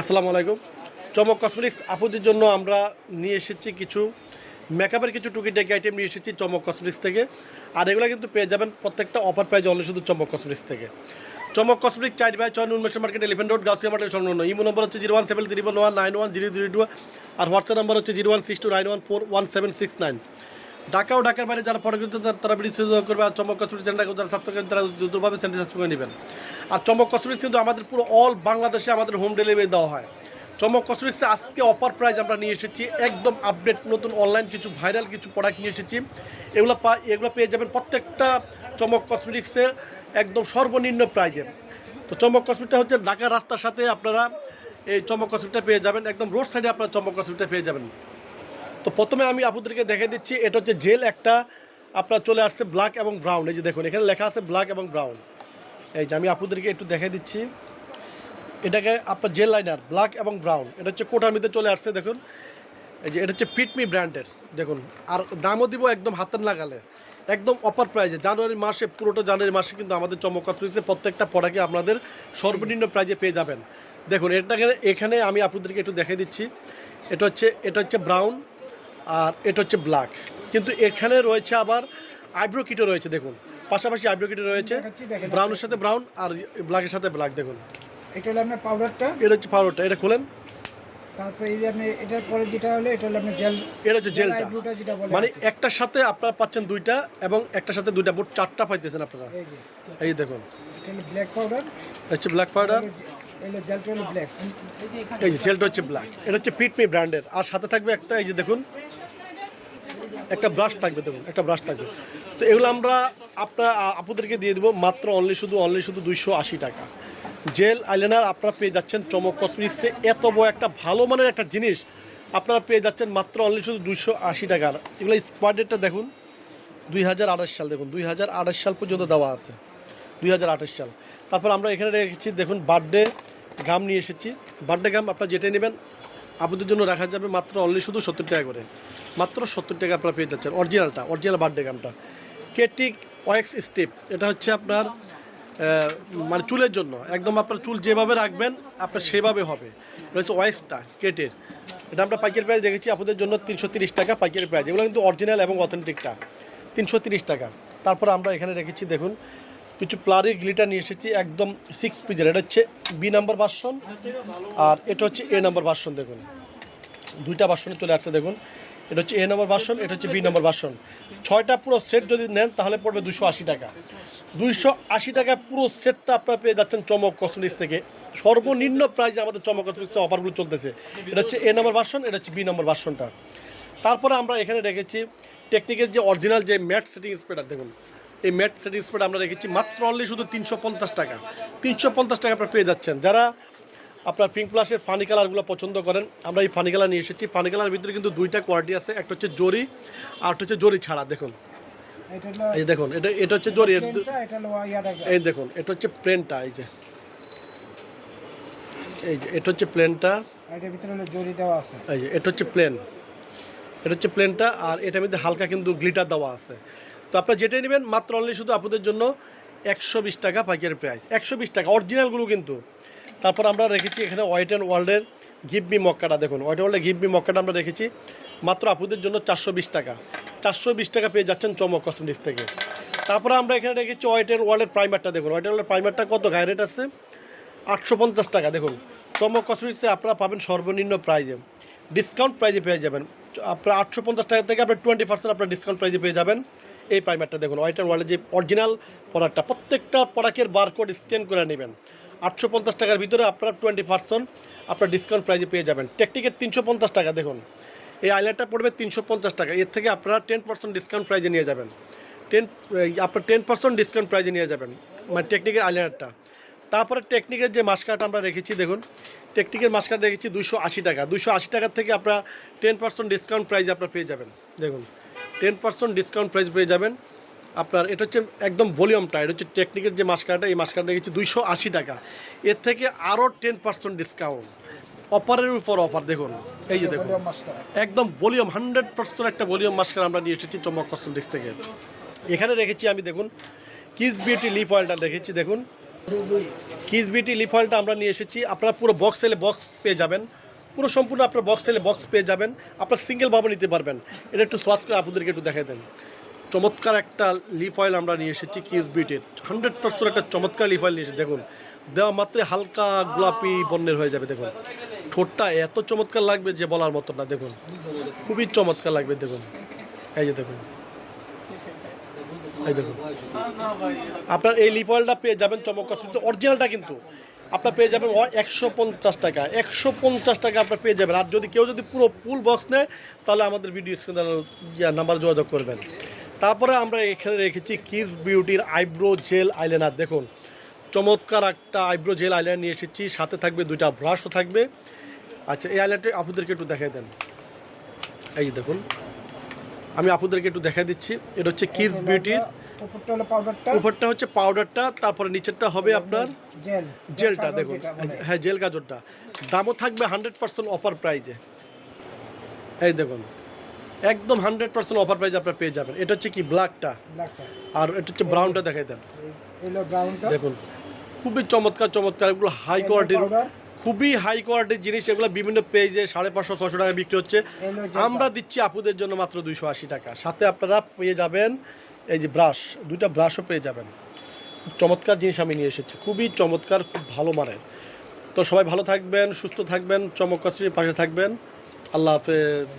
আসসালামু আলাইকুম। চমক কসমেটিক্স আপুদের জন্য আমরা নিয়ে এসেছি কিছু মেকআপের কিছু টুকিটাকি আইটেম নিয়ে এসেছি চমক কসমেটিক্স থেকে। আর এগুলো কিন্তু পেয়ে যাবেন প্রত্যেকটা অফার প্রাইজ অনলি শুধু চমক কসমেটিক্স থেকে। চমক কসমেটিক্স চার বাই ছয় Unmesh market elephant road Gausia market সংলগ্ন ইমো নম্বর হচ্ছে zero one seven three one nine one zero zero two আর হোয়াটসঅ্যাপ নাম্বার হচ্ছে zero one six two nine one four one seven six nine Dhaka ও ঢাকার বাইরে যারা পড়ে কিন্তু তারা video সুযোগ করবে আর চমক কসমেটিক্স চ্যানেলটাকে যারা সাবস্ক্রাইব করেন, তারা দ্রুতভাবে চ্যানেল সাবস্ক্রাইব করে নেবেন। আর চমক কসমেটিক্স কিন্তু আমাদের পুরো অল বাংলাদেশে আমাদের হোম ডেলিভারি দেওয়া হয়। চমক কসমেটিক্সে আজকে অফার প্রাইস আমরা নিয়ে এসেছি, একদম আপডেট নতুন অনলাইন কিছু ভাইরাল কিছু প্রোডাক্ট নিয়ে এসেছি। এগুলো পা এগুলো পেয়ে যাবেন প্রত্যেকটা চমক কসমেটিক্সে একদম সর্বনিম্ন প্রাইজে তো চমক কসমেটিকটা হচ্ছে ঢাকার রাস্তার সাথে আপনারা এই চমক কসমেটিকটা পেয়ে যাবেন, একদম রোড সাইডে আপনারা চমক কসমেটিকটা পেয়ে যাবেন। তো প্রথমে আমি আপুদেরকে দেখে দিচ্ছি, এটা হচ্ছে জেল একটা, আপনার চলে আসছে ব্ল্যাক এবং ব্রাউন, এই যে দেখুন, এখানে লেখা আছে ব্ল্যাক এবং ব্রাউন। এই যে আমি আপুদেরকে একটু দেখে দিচ্ছি, এটাকে আপনার জেল লাইনার, ব্ল্যাক এবং ব্রাউন, এটা হচ্ছে কোটার মধ্যে চলে আসছে, দেখুন। এই যে এটা হচ্ছে পিটমি ব্র্যান্ডের, দেখুন। আর দামও দিব একদম হাতের লাগালে একদম অফার প্রাইজে জানুয়ারি মাসে, পুরোটা জানুয়ারি মাসে কিন্তু আমাদের চমক ফ্রিজে প্রত্যেকটা পড়াকে আপনাদের সর্বনিম্ন প্রাইজে পেয়ে যাবেন। দেখুন, এটাকে এখানে আমি আপনাদেরকে একটু দেখে দিচ্ছি, এটা হচ্ছে এটা হচ্ছে ব্রাউন আর এটা হচ্ছে ব্ল্যাক কিন্তু এখানে রয়েছে আবার আইব্রো কিটও রয়েছে দেখুন। পাশাপাশি আইব্রো কিটও রয়েছে। ব্রাউনের সাথে ব্রাউন আর ব্ল্যাকের সাথে ব্ল্যাক দেখুন। এটা হলো আপনার পাউডারটা এটা হচ্ছে পাউডারটা এটা খুলেন। তারপরে এই যে আপনি এটার পরে যেটা হলো এটা হলো আপনার জেল এটা হচ্ছে জেলটা মানে একটার সাথে আপনারা পাচ্ছেন দুইটা এবং একটার সাথে দুইটা মোট চারটা পাইতেছেন আপনারা। এই দেখুন। এটা ব্ল্যাক পাউডার এটা হচ্ছে ব্ল্যাক পাউডার এই যে জেলটা হচ্ছে ব্ল্যাক এটা হচ্ছে পিটমি ব্র্যান্ডের আর সাথে থাকবে একটা, এই যে দেখুন, একটা ব্রাশ থাকবে, দেখুন, একটা ব্রাশ থাকবে। তো এগুলো আমরা আপনার আপুদেরকে দিয়ে দেবো মাত্র অনলি শুধু অনলি শুধু দুইশো আশি টাকা। জেল আইলাইনার আপনারা পেয়ে যাচ্ছেন চমক কসমেটিক্সে এত বড় একটা ভালো মানের একটা জিনিস আপনারা পেয়ে যাচ্ছেন মাত্র অনলি শুধু দুইশো আশি টাকার এগুলো স্পার ডেটটা দেখুন, দুই হাজার আঠাশ সাল, দেখুন, দুই হাজার আঠাশ সাল পর্যন্ত দেওয়া আছে। দুই হাজার আঠাশ সাল। তারপর আমরা এখানে রেখেছি, দেখুন বার্থডে গাম নিয়ে এসেছি। বার্থডে গাম আপনারা যেটাই নেবেন, আপনাদের জন্য রাখা যাবে মাত্র অনলি শুধু সত্তর টাকা করে। মাত্র সত্তর টাকা আপনারা পেয়ে যাচ্ছেন অরিজিনালটা অরিজিনাল বার্থডে গামটা কেটিক ওয়েক্স স্টেপ এটা হচ্ছে আপনার মানে চুলের জন্য। একদম আপনার চুল যেভাবে রাখবেন, আপনার সেভাবে হবে। হচ্ছে ওয়েক্সটা কেটের এটা আমরা পাইকারি প্রাইস দেখেছি, আপনাদের জন্য তিনশো টাকা পাইকারি প্রাইস এগুলো কিন্তু অরিজিনাল এবং অথেন্টিকটা তিনশো টাকা। তারপর আমরা এখানে রেখেছি, দেখুন কিছু প্লারি গ্লিটার নিয়ে এসেছি, একদম সিক্স পিজের এটা হচ্ছে বি নাম্বার ভার্সন আর এটা হচ্ছে এ নাম্বার ভার্সন দেখুন। দুইটা ভার্সনে চলে আসছে, দেখুন। এটা হচ্ছে এ নম্বর ভার্সন এটা হচ্ছে বি নম্বর ভার্সন ছয়টা পুরো সেট যদি নেন, তাহলে পড়বে দুশো আশি টাকা। দুইশো আশি টাকা পুরো সেটটা আপনারা পেয়ে যাচ্ছেন চমক কসমেটিক্স থেকে। সর্বনিম্ন প্রাইজে আমাদের চমক কসমেটিক্সে অফারগুলো চলতেছে। এটা হচ্ছে এ নম্বর ভার্সন এটা হচ্ছে বি নম্বর ভার্সনটা তারপরে আমরা এখানে রেখেছি টেকনিকের যে অরিজিনাল যে ম্যাট সেটিং স্প্রেডার দেখুন। এই ম্যাট সেটিং স্প্রেড আমরা রেখেছি মাত্র অনলি শুধু তিনশো পঞ্চাশ টাকা। তিনশো পঞ্চাশ টাকা আপনারা পেয়ে যাচ্ছেন। যারা আপনার পিঙ্ক প্লাসের ফানি কালারগুলো পছন্দ করেন আমরা এই ফানি কালার নিয়ে এসেছি। ফানি কালার ভিতরে কিন্তু দুইটা কোয়ালিটি আছে একটা হচ্ছে জরি আর একটা হচ্ছে জরি ছাড়া দেখুন। এই দেখুন এটা এটা হচ্ছে জরি এই দেখুন এটা হচ্ছে প্লেনটা এই যে। এই যে এটা হচ্ছে প্লেনটা এটার ভিতরে হলো জরি দেওয়া আছে। এই যে এটা হচ্ছে প্লেন এটা হচ্ছে প্লেনটা আর এটার মধ্যে হালকা কিন্তু গ্লিটার দেওয়া আছে। তো আপনারা যেটাই নেবেন, মাত্র অনলি শুধু আপনাদের জন্য একশো বিশ টাকা পাইকারি প্রাইস একশো বিশ টাকা অরিজিনালগুলো কিন্তু। তারপর আমরা রেখেছি এখানে হোয়াইট অ্যান্ড ওয়ার্ল্ডের গিভমি মক্কাটা দেখুন। হোয়াইট ওয়ার্ল্ডের গিভমি মক্কাটা আমরা রেখেছি, মাত্র আপুদের জন্য চারশো বিশ টাকা। চারশো বিশ টাকা পেয়ে যাচ্ছেন চমক কসমেটিক্স থেকে। তারপরে আমরা এখানে রেখেছি হোয়াইট অ্যান্ড ওয়ার্ল্ডের প্রাইমারটা দেখুন। হোয়াইট ওয়ার্ল্ডের প্রাইমারটা কত? গায়ে রেট আছে। আটশো পঞ্চাশ টাকা, দেখুন। চমক কসমেটিক্সে আপনারা পাবেন সর্বনিম্ন প্রাইজে ডিসকাউন্ট প্রাইজে পেয়ে যাবেন। আপনার আটশো পঞ্চাশ টাকা থেকে আপনার টোয়েন্টি পার্সেন্ট আপনার ডিসকাউন্ট প্রাইজে পেয়ে যাবেন। এই প্রাইমারটা দেখুন হোয়াইট অ্যান্ড ওয়ার্ল্ডের যে অরিজিনাল প্রোডাক্টটা প্রত্যেকটা প্রোডাক্টের বারকোড স্ক্যান করে নেবেন। আটশো পঞ্চাশ টাকার ভিতরে আপনারা টোয়েন্টি পার্সেন্ট আপনার ডিসকাউন্ট প্রাইজে পেয়ে যাবেন। টেকটিকের তিনশো পঞ্চাশ টাকা, দেখুন। এই আইলাইটটা পড়বে তিনশো পঞ্চাশ টাকা। এর থেকে আপনারা টেন পার্সেন্ট ডিসকাউন্ট প্রাইজে নিয়ে যাবেন। টেন আপনার টেন পার্সেন্ট ডিসকাউন্ট প্রাইজে নিয়ে যাবেন মানে টেকনিকের আইলাইনারটা তারপরে টেকনিকের যে মাস্কাট আমরা রেখেছি, দেখুন টেকনিকের মাস্কাট রেখেছি দুশো আশি টাকা। দুশো আশি টাকার থেকে আপনারা টেন পার্সেন্ট ডিসকাউন্ট প্রাইজ আপনারা পেয়ে যাবেন, দেখুন। টেন পার্সেন্ট ডিসকাউন্ট প্রাইস পেয়ে যাবেন। আপনার এটা হচ্ছে একদম ভলিউমটা এটা হচ্ছে টেকনিকের যে মাস্কারটা এই মাস্কারটা রেখেছি দুইশো আশি টাকা। এর থেকে আরও টেন পার্সেন্ট ডিসকাউন্ট অফারের উপর অফার দেখুন এই যে দেখুন। একদম ভলিউম হান্ড্রেড পার্সেন্ট একটা ভলিউম মাস্কার আমরা নিয়ে এসেছি চমক কসমেটিক্স থেকে। এখানে রেখেছি আমি দেখুন কিস বিউটি লিপ অয়েলটা রেখেছি দেখুন। কিস বিউটি লিপ অয়েলটা আমরা নিয়ে এসেছি। আপনারা পুরো বক্স এলে বক্স পেয়ে যাবেন। পুরো সম্পূর্ণ আপনার বক্স সেলে বক্স পেয়ে যাবেন। আপনার সিঙ্গেলভাবে নিতে পারবেন। এটা একটু সোয়াচ করে আপনাদেরকে একটু দেখাই দেন। চমৎকার একটা লিফ অয়েল আমরা নিয়ে এসেছি কিস বিউটির হান্ড্রেড পার্সেন্ট একটা চমৎকার লিফ অয়েল নিয়ে এসেছি, দেখুন। দেওয়া মাত্রে হালকা গোলাপি বর্ণের হয়ে যাবে, দেখুন। ঠোঁটটা এত চমৎকার লাগবে যে বলার মতো না, দেখুন। খুবই চমৎকার লাগবে, দেখুন। এই যে দেখুন। এই দেখুন। আপনার এই লিপ অয়েলটা পেয়ে যাবেন চমৎকার। অরিজিনালটা কিন্তু। আপনার পেয়ে যাবেন একশো পঞ্চাশ টাকা। একশো পঞ্চাশ টাকা আপনার পেয়ে যাবেন। আর যদি কেউ যদি পুরো ফুল বক্স নেয় তাহলে আমাদের ভিডিও স্ক্রিন নাম্বার যোগাযোগ করবেন। তারপরে আমরা এখানে রেখেছি কিস বিউটির আইব্রো জেল আইলাইনার দেখুন চমৎকার একটা আইব্রো জেল আইলাইনার নিয়ে এসেছি। সাথে থাকবে দুইটা ব্রাশও থাকবে। আচ্ছা এই আইলাইনারটি আপনাদেরকে একটু দেখাই দেন। এই যে দেখুন আমি আপনাদেরকে একটু দেখাই দিচ্ছি। এটা হচ্ছে কিস বিউটির উপরটা হলো পাউডারটা উপরটা হচ্ছে পাউডারটা তারপরে নিচেরটা হবে আপনার জেল জেলটা দেখুন। হ্যাঁ জেল গাজরটা দামও থাকবে হান্ড্রেড পার্সেন্ট অফার প্রাইজে এই দেখুন একদম হান্ড্রেড পার্সেন্ট অফার প্রাইজে আপনার পেয়ে যাবেন। এটা হচ্ছে কি ব্ল্যাকটা আর এটা হচ্ছে ব্রাউনটা দেখাই দেন। দেখুন খুবই চমৎকার চমৎকার। এগুলো হাই কোয়ালিটির খুবই হাই কোয়ালিটির জিনিস। এগুলো বিভিন্ন পেজে সাড়ে পাঁচশো ছশো টাকা বিক্রি হচ্ছে। আমরা দিচ্ছি আপুদের জন্য মাত্র দুইশো আশি টাকা। সাথে আপনারা পেয়ে যাবেন এই যে ব্রাশ দুইটা ব্রাশও পেয়ে যাবেন। চমৎকার জিনিস আমি নিয়ে এসেছি, খুবই চমৎকার, খুব ভালো মানের। তো সবাই ভালো থাকবেন, সুস্থ থাকবেন চমৎকার পাশে থাকবেন। আল্লাহ হাফেজ।